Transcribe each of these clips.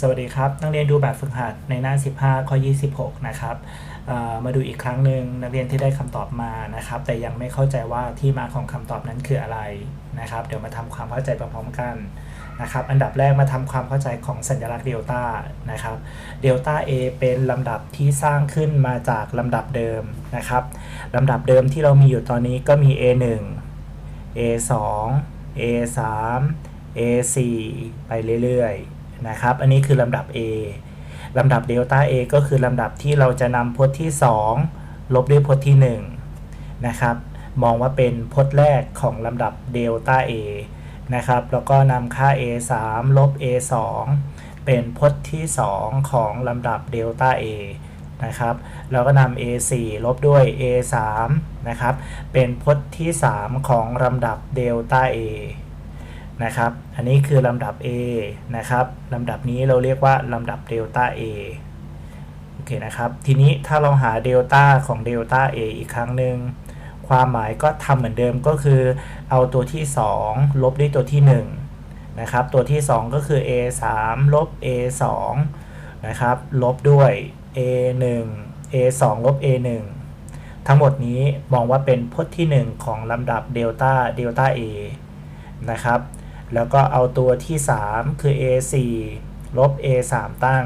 สวัสดีครับ นักเรียนดูแบบฝึกหัดในหน้า 15 ข้อ 26 นะครับมาดูอีกครั้งหนึ่งนักเรียนที่ได้คำตอบมานะครับ แต่ยังไม่เข้าใจว่าที่มาของคำตอบนั้นคืออะไรนะครับ เดี๋ยวมาทำความเข้าใจพร้อมๆกันนะครับ อันดับแรกมาทำความเข้าใจของสัญลักษณ์เดลต้านะครับเดลต้า A เป็นลำดับที่สร้างขึ้นมาจากลำดับเดิมนะครับลำดับเดิมที่เรามีอยู่ตอนนี้ก็มี A1 A2 A3 A4 ไปเรื่อยๆ นะครับ อันนี้คือลำดับ A ลำดับเดลต้า A ก็คือลำดับที่เราจะนำพจน์ที่ 2 ลบด้วยพจน์ที่ 1 นะครับ มองว่าเป็นพจน์แรกของลำดับเดลต้า A นะครับ แล้วก็นำค่า A3 ลบ A2 เป็นพจน์ที่ 2 ของลำดับเดลต้า A นะครับแล้วก็นำ A4 ลบด้วย A3 นะครับ เป็นพจน์ที่ 3 ของลำดับเดลต้า A นะครับ อันนี้คือลำดับ A นะครับลำดับนี้เราเรียกว่าลำดับเดลต้า A โอเคนะครับ ทีนี้ถ้าเราหาเดลต้าของเดลต้า A อีกครั้งหนึ่งความหมายก็ทำเหมือนเดิมก็คือ เอาตัวที่ 2 ลบด้วยตัวที่ 1 นะครับ ตัวที่ 2 ก็คือ A 3ลบ A 2นะครับ ลบด้วย A 1 A 2ลบ A 1ทั้งหมดนี้มองว่าเป็นพจน์ที่ 1 ของลำดับเดลต้าเดลต้า A นะครับ แล้วก็เอาตัวที่ 3 คือ A 4 ลบ A 3 ตั้ง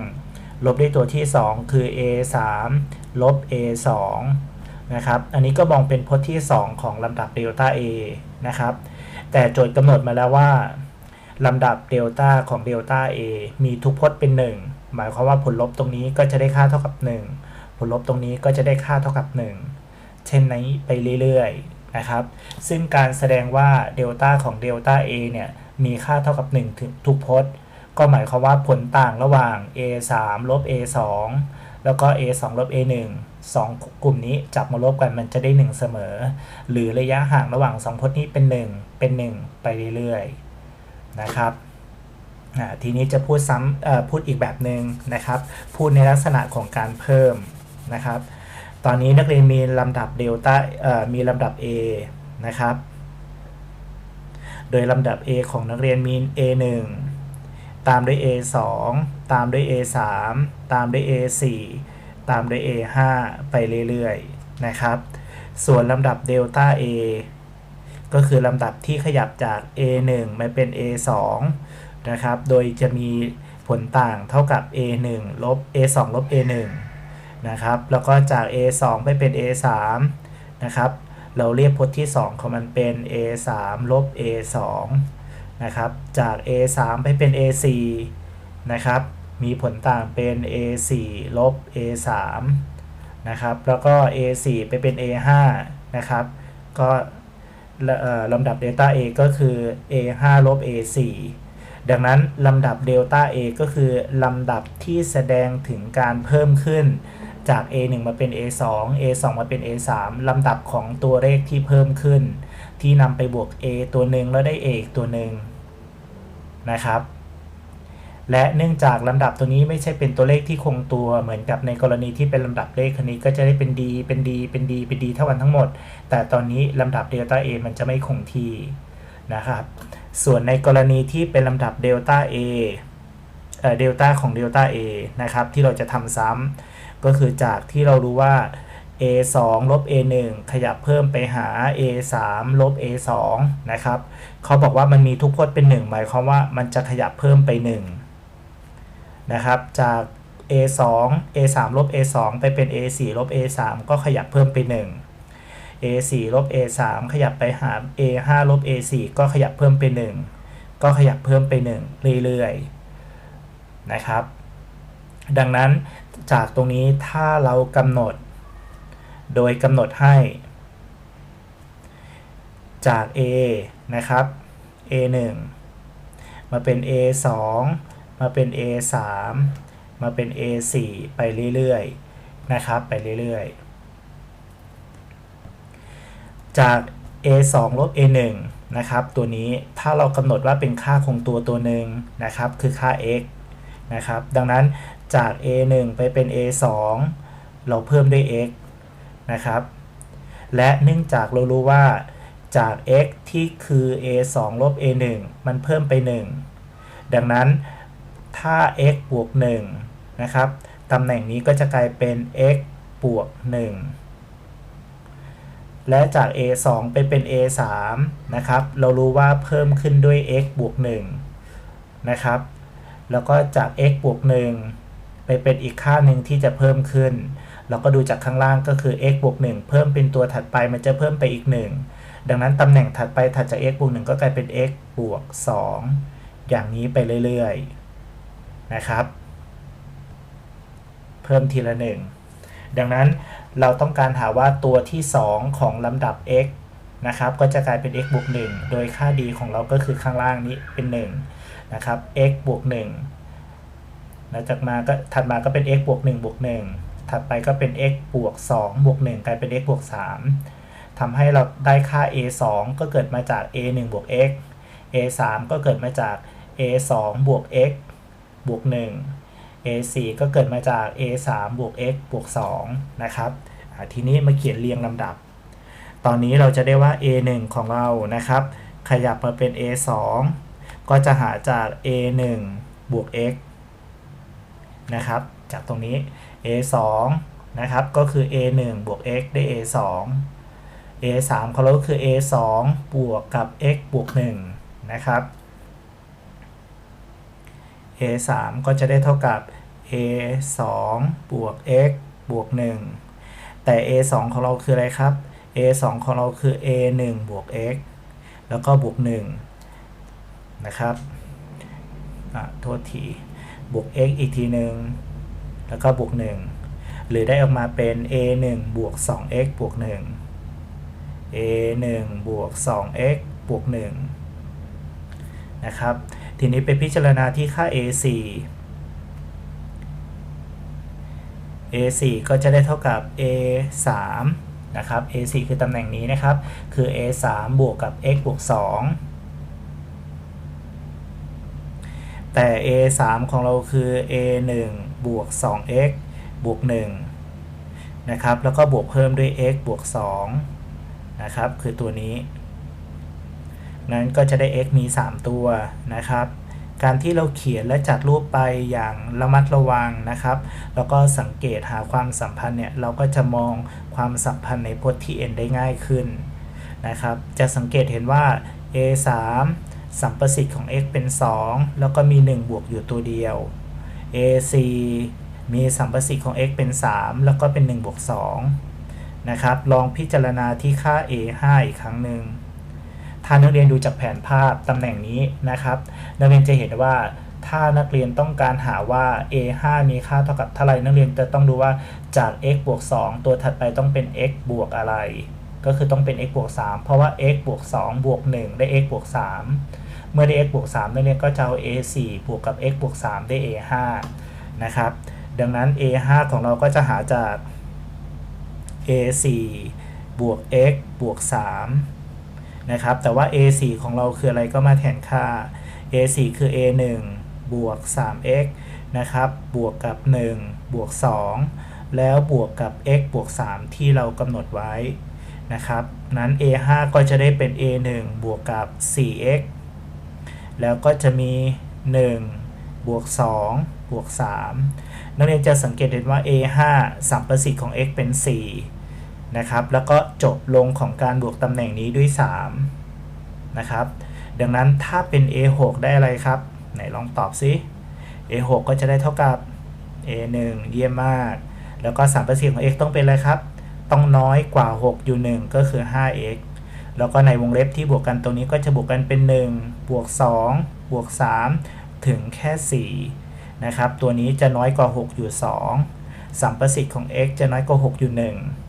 ลบด้วยตัวที่ 2 คือ A 3 ลบ A 2 นะครับ อันนี้ก็มองเป็นพจน์ที่ 2 ของลำดับเดลต้า A นะครับ แต่โจทย์กำหนดมาแล้วว่าลำดับเดลต้าของเดลต้า A มีทุกพจน์เป็น 1 หมายความว่าผลลบตรงนี้ก็จะได้ค่าเท่ากับ 1 ผลลบตรงนี้ก็จะได้ค่าเท่ากับ 1 เช่นนี้ไปเรื่อยๆ นะครับ ซึ่งการแสดงว่าเดลต้าของเดลต้า A เนี่ยมีค่าเท่ากับ1ถึงทุกพจน์ ก็หมายความว่าผลต่างระหว่าง A 3ลบ A 2แล้วก็ A 2ลบ A 1 2 กลุ่มนี้จับมาลบกันมันจะได้ 1 เสมอ หรือระยะห่างระหว่าง 2 พจน์นี้เป็น 1 เป็น 1 ไปเรื่อยๆนะครับทีนี้จะพูดซ้ำพูดอีกแบบหนึ่งนะครับ พูดในลักษณะของการเพิ่มนะครับ ตอนนี้นักเรียนมีลำดับเดลต้ามีลำดับ A นะครับ โดยลำดับ A ของนักเรียนมี A1 ตามด้วย A2 ตามด้วย A3 ตามด้วย A4 ตามด้วย A5 ไปเรื่อยๆ นะครับ ส่วนลำดับเดลต้า A ก็คือลำดับที่ขยับจาก A1 มาเป็น A2 นะครับ โดยจะมีผลต่างเท่ากับ A1 ลบ A2 ลบ A1 นะครับ แล้วก็จาก A2 ไปเป็น A3 นะครับ เราเรียกพจน์ที่ 2 ของมันเป็น A3 ลบ A2 นะครับ จาก A3 ไปเป็น A4 นะครับ มีผลต่างเป็น A4 ลบ A3 นะครับ แล้วก็ A4 ไปเป็น A5 นะครับ ก็ลำดับ Delta A ก็คือ A5 ลบ A4 ดังนั้นลำดับ Delta A ก็คือลำดับที่แสดงถึงการเพิ่มขึ้นจาก A1 มาเป็น A2 A2 มาเป็น A3 ลำดับของตัวเลขที่เพิ่มขึ้น ที่นำไปบวก A ตัวหนึ่งแล้วได้ A อีกตัวหนึ่งนะครับ และเนื่องจากลำดับตัวนี้ไม่ใช่เป็นตัวเลขที่คงตัวเหมือนกับในกรณีที่เป็นลำดับเลขคนี้ก็จะได้เป็น D เป็น D เป็น D เป็น D เท่ากันทั้งหมด แต่ตอนนี้ลำดับเดลต้า A มันจะไม่คงที่นะครับ ส่วนในกรณีที่เป็นลำดับเดลต้า A เดลต้าของเดลต้า A นะครับ ที่เราจะทำซ้ำก็คือจากที่เรารู้ว่า a 2ลบ a 1ขยับเพิ่มไปหา a 3ลบ a 2นะครับเขาบอกว่ามันมีทุกพจน์เป็น 1 หมายความว่ามันจะขยับเพิ่มไป 1 นะครับ จาก a 2 a 3ลบ a 2ไปเป็น a 4ลบ a 3ก็ขยับเพิ่มไป 1 a 4 ลบ a 3 ขยับไปหา a 5 ลบ a 4 ก็ขยับเพิ่มไป 1 ก็ขยับเพิ่มไป 1 เรื่อยๆ นะครับ ดังนั้นจากตรงนี้ถ้าเรากำหนด โดยกำหนดให้ จาก A นะครับ A 1 มาเป็น A 2 มาเป็น A 3 มาเป็น A 4 ไปเรื่อยๆ นะครับ ไปเรื่อยๆ จาก A 2 ลบ A 1 นะครับ ตัวนี้ถ้าเรากำหนดว่าเป็นค่าคงตัวตัวหนึ่งนะครับ คือค่า x นะครับ ดังนั้นจาก A 1 ไปเป็น A 2 เราเพิ่มด้วย x นะครับ และเนื่องจากเรารู้ว่าจาก x ที่คือ a 2 ลบ a 1 มันเพิ่มไป 1 ดังนั้นถ้า x บวก 1 นะครับ ตำแหน่งนี้ก็จะกลายเป็น x บวก 1 และจาก a 2 ไปเป็น a 3 นะครับ เรารู้ว่าเพิ่มขึ้นด้วย x บวก1นะครับ แล้วก็จาก x บวก1ไปเป็นอีกค่าหนึ่งที่จะเพิ่มขึ้น เราก็ดูจากข้างล่างก็คือ x บวก1เพิ่มเป็นตัวถัดไปมันจะเพิ่มไปอีก 1 ดังนั้นตำแหน่งถัดไปถัดจาก x บวก1ก็กลายเป็น x บวก 2 อย่างนี้ไปเรื่อยๆนะครับ เพิ่มทีละหนึ่งดังนั้นเราต้องการหาว่าตัวที่ 2 ของลำดับ x นะครับ ก็จะกลายเป็น x บวก1 โดยค่า d ของเราก็คือข้างล่างนี้เป็น1นะครับ x บวก1แล้วจากมาก็ถัดมาก็เป็น x บวก1บวก1ถัดไปก็เป็น x บวก2บวก1กลายเป็น x บวก3ทำให้เราได้ค่า a 2ก็เกิดมาจาก a 1บวก x a 3ก็เกิดมาจาก a 2บวก x บวก1 a4 ก็เกิดมาจาก a3 บวก x บวก 2 นะครับ ทีนี้มาเขียนเรียงลำดับ ตอนนี้เราจะได้ว่า a1 ของเรานะครับ ขยับมาเป็น a2 ก็จะหาจาก a1 บวก x นะครับ จากตรงนี้ a2 นะครับ ก็คือ a1 บวก x ได้ a2 a3 ของเราก็คือ a2 บวกกับ x บวก 1 นะครับ a 3ก็จะได้เท่ากับ a 2บวก x บวก 1 แต่ a 2ของเราคืออะไรครับ a 2ของเราคือ a 1บวก x แล้วก็บวก 1 นะครับอะโทษที บวก x อีกทีหนึ่ง แล้วก็บวก 1 หรือได้ออกมาเป็น a 1บวก 2x บวก 1 a 1บวก 2x บวก 1 นะครับ ทีนี้ไปพิจารณาที่ค่า a4 a4 ก็จะได้เท่ากับ a3 นะครับ a4 คือตำแหน่งนี้นะครับ คือ a3 บวกกับ x บวก 2 แต่ a3 ของเราคือ a1 บวก 2x บวก 1 นะครับ แล้วก็บวกเพิ่มด้วย x บวก 2 นะครับ คือตัวนี้ นั้นก็จะได้ x มี 3 ตัวนะครับ การที่เราเขียนและจัดรูปไปอย่างระมัดระวังนะครับ แล้วก็สังเกตหาความสัมพันธ์เนี่ยเราก็จะมองความสัมพันธ์ในพจน์ที่ n ได้ง่ายขึ้นนะครับ จะสังเกตเห็นว่า a 3สัมประสิทธิ์ของ x เป็น 2 แล้วก็มี 1 บวกอยู่ตัวเดียว a 4มีสัมประสิทธิ์ของ x เป็น 3 แล้วก็เป็น 1 บวก2นะครับ ลองพิจารณาที่ค่า a 5อีกครั้งหนึ่ง ถ้านักเรียนดูจากแผนภาพตำแหน่งนี้นะครับ นักเรียนจะเห็นว่าถ้านักเรียนต้องการหาว่า a 5มีค่าเท่ากับเท่าไรนักเรียนจะต้องดูว่าจาก x บวก 2 ตัวถัดไปต้องเป็น x บวกอะไร ก็คือต้องเป็น x บวก 3 เพราะว่า x บวก 2 บวก 1 ได้ x บวก 3 เมื่อได้ x บวก 3นักเรียนก็จะเอา a 4บวกกับ x บวก 3 ได้ a 5นะครับ ดังนั้น a 5ของเราก็จะหาจาก a 4บวก x บวก 3 นะครับ แต่ว่า a 4 ของเราคืออะไรก็มาแทนค่า a 4 คือ a 1 บวก 3x นะครับ บวกกับ 1 บวก 2 แล้วบวกกับ x บวก 3 ที่เรากำหนดไว้นะครับ นั้น a 5 ก็จะได้เป็น a 1 บวกกับ 4x แล้วก็จะมี 1 บวก 2 บวก 3 นักเรียนจะสังเกตเห็นว่า a 5 สัมประสิทธิ์ของ x เป็น 4 นะครับ แล้วก็จบลงของการบวกตำแหน่งนี้ด้วย 3 นะครับ ดังนั้นถ้าเป็น a 6 ได้อะไรครับ ไหนลองตอบซิ a 6 ก็จะได้เท่ากับ a 1 เยี่ยมมาก แล้วก็สัมประสิทธิ์ของ x ต้องเป็นอะไรครับ ต้องน้อยกว่า 6 อยู่ 1 ก็คือ 5x แล้วก็ในวงเล็บที่บวกกันตรงนี้ก็จะบวกกันเป็น 1 บวก 2 บวก 3 ถึงแค่ 4 นะครับ ตัวนี้จะน้อยกว่า 6 อยู่ 2สัมประสิทธิ์ของ x จะน้อยกว่า 6 อยู่ 1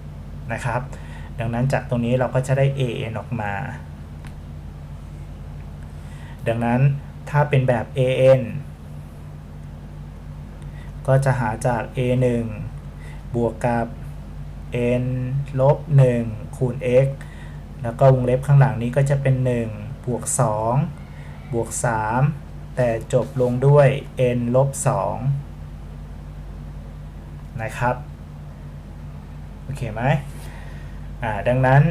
นะครับ ดังนั้นจากตรงนี้เราก็จะได้ a n ออกมา ดังนั้นถ้าเป็นแบบ a n ก็จะหาจาก a 1บวกกับ n ลบ1คูณ x แล้วก็วงเล็บข้างหลังนี้ก็จะเป็น 1 บวก 2 บวก 3 แต่จบลงด้วย n ลบ2นะครับ โอเคไหม ดังนั้น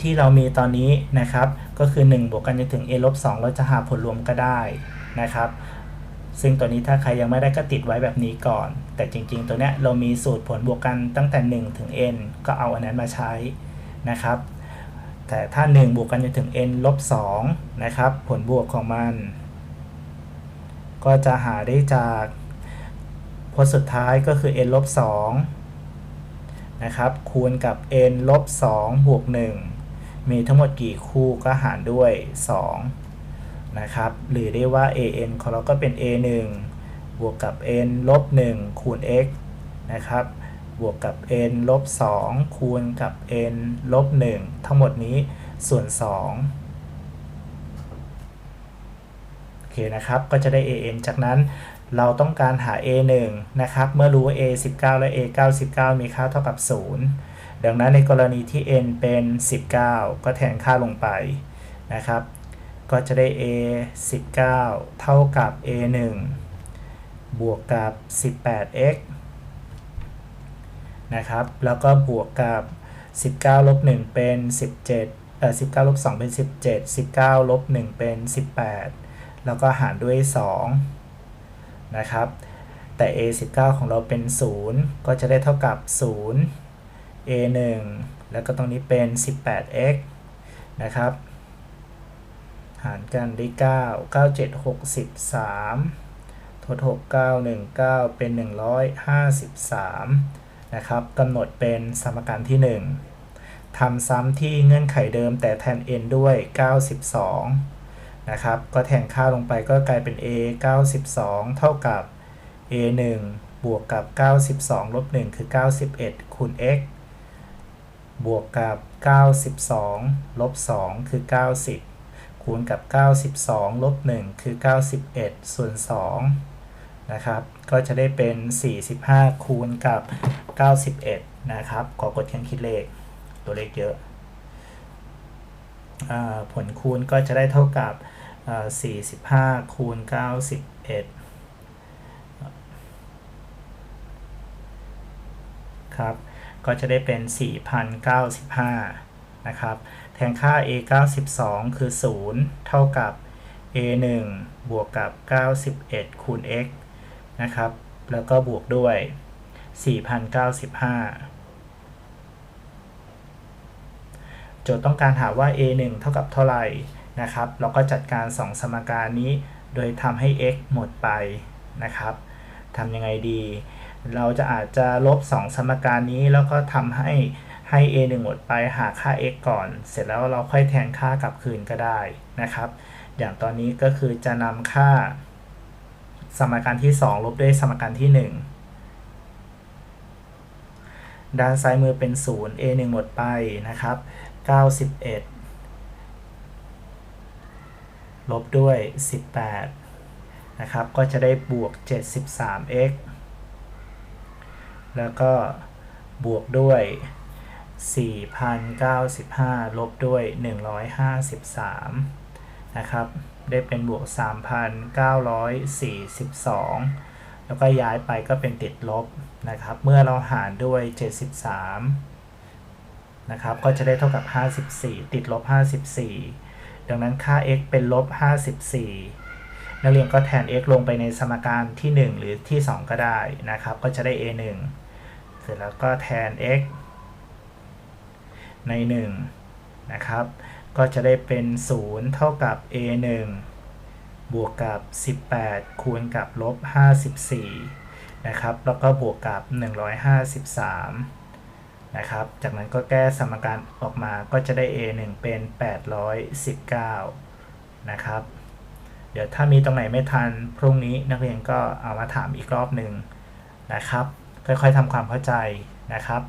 ที่เรามีตอนนี้นะครับ ก็คือ 1 บวกกันจนถึง n ลบ2เราจะหาผลรวมก็ได้นะครับ ซึ่งตัวนี้ถ้าใครยังไม่ได้ก็ติดไว้แบบนี้ก่อน แต่จริง ๆ ตัวเนี้ยเรามีสูตรผลบวกกันตั้งแต่ 1 ถึง n ก็เอาอันนั้นมาใช้นะครับ แต่ถ้า 1 บวกกันจนถึง n ลบ2นะครับ ผลบวกของมัน ก็จะหาได้จากพจน์สุดท้ายก็คือ n ลบ2 นะครับ คูณกับ n ลบ2บวก1มีทั้งหมดกี่คู่ก็หารด้วย 2 นะครับ หรือได้ว่า an ของเราก็เป็น a1 บวกกับ n ลบ1คูณ x นะครับ บวกกับ n ลบ2คูณกับ n ลบ1ทั้งหมดนี้ส่วน 2โอเคนะครับ ก็จะได้ an จากนั้น เราต้องการหา a1 นะครับ เมื่อรู้ว่า a 19 และ a 99 มีค่าเท่ากับ 0 ดังนั้นในกรณีที่ n เป็น 19 ก็แทนค่าลงไปนะครับ ก็จะได้ a 19 เท่ากับ a 1 บวกกับ 18x นะครับ แล้วก็บวกกับ 19ลบ1เป็น 17เอ่อ19ลบ2เป็น 17 19ลบ1เป็น 18 แล้วก็หารด้วย 2 นะครับ แต่ a 19ของเราเป็น 0 ก็จะได้เท่ากับ 0 a 1แล้วก็ตรงนี้เป็น 18x นะครับ หารกันได้9 9 7 63ทด6 9 1 9 เป็น 153 นะครับกำหนดเป็นสมการที่ 1ทำซ้ำที่เงื่อนไขเดิมแต่แทน n ด้วย 92 นะครับ ก็แทนค่าลงไปก็กลายเป็น a 92 เท่ากับ a 1บวกกับ 92 ลบ 1 คือ 91 คูณ x บวกกับ 92 ลบ 2 คือ 90 คูณกับ 92 ลบ 1 คือ 91 ส่วน 2 นะครับ ก็จะได้เป็น 45 คูณกับ 91 นะครับ ขอกดเครื่องคิดเลข ตัวเลขเยอะ ผลคูณก็จะได้เท่ากับ 45 คูณ 91 ครับ ก็จะได้เป็น 4,095 นะครับ แทนค่า a 92 คือ 0 เท่ากับ a 1บวกกับ 91 คูณ x นะครับ แล้วก็บวกด้วย 4,095 โจทย์ต้องการหาว่า a 1 เท่ากับเท่าไหร่นะครับ เราก็จัดการ 2 สมการนี้โดยทำให้ x หมดไปนะครับทำยังไงดี เราจะอาจจะลบ 2 สมการนี้แล้วก็ทำให้ให้ a 1หมดไปหาค่า x ก่อน เสร็จแล้วเราค่อยแทนค่ากลับคืนก็ได้นะครับ อย่างตอนนี้ก็คือจะนำค่า สมการที่ 2 ลบด้วยสมการที่ 1 ด้านซ้ายมือเป็น 0 a 1หมดไปนะครับ 91 ลบด้วย 18 นะครับ ก็จะได้บวก 73x แล้วก็บวกด้วย 4,095 ลบด้วย 153 นะครับ ได้เป็นบวก 3,942 แล้วก็ย้ายไปก็เป็นติดลบนะครับ เมื่อเราหารด้วย 73 นะครับ ก็จะได้เท่ากับ 54 ติดลบ 54 ดังนั้นค่า x เป็นลบ 54 นักเรียนก็แทน x ลงไปในสมการที่ 1 หรือที่ 2 ก็ได้นะครับ ก็จะได้ a 1เสร็จแล้วก็แทน x ใน 1 นะครับ ก็จะได้เป็น 0 เท่ากับ a 1บวกกับ 18 คูณกับลบ 54 นะครับ แล้วก็บวกกับ 153 นะครับ จากนั้นก็แก้สมการออกมาก็จะได้ a 1 เป็น 819 นะครับ เดี๋ยวถ้ามีตรงไหนไม่ทันพรุ่งนี้นักเรียนก็เอามาถามอีกรอบหนึ่งนะครับ ค่อยๆทำความเข้าใจนะครับ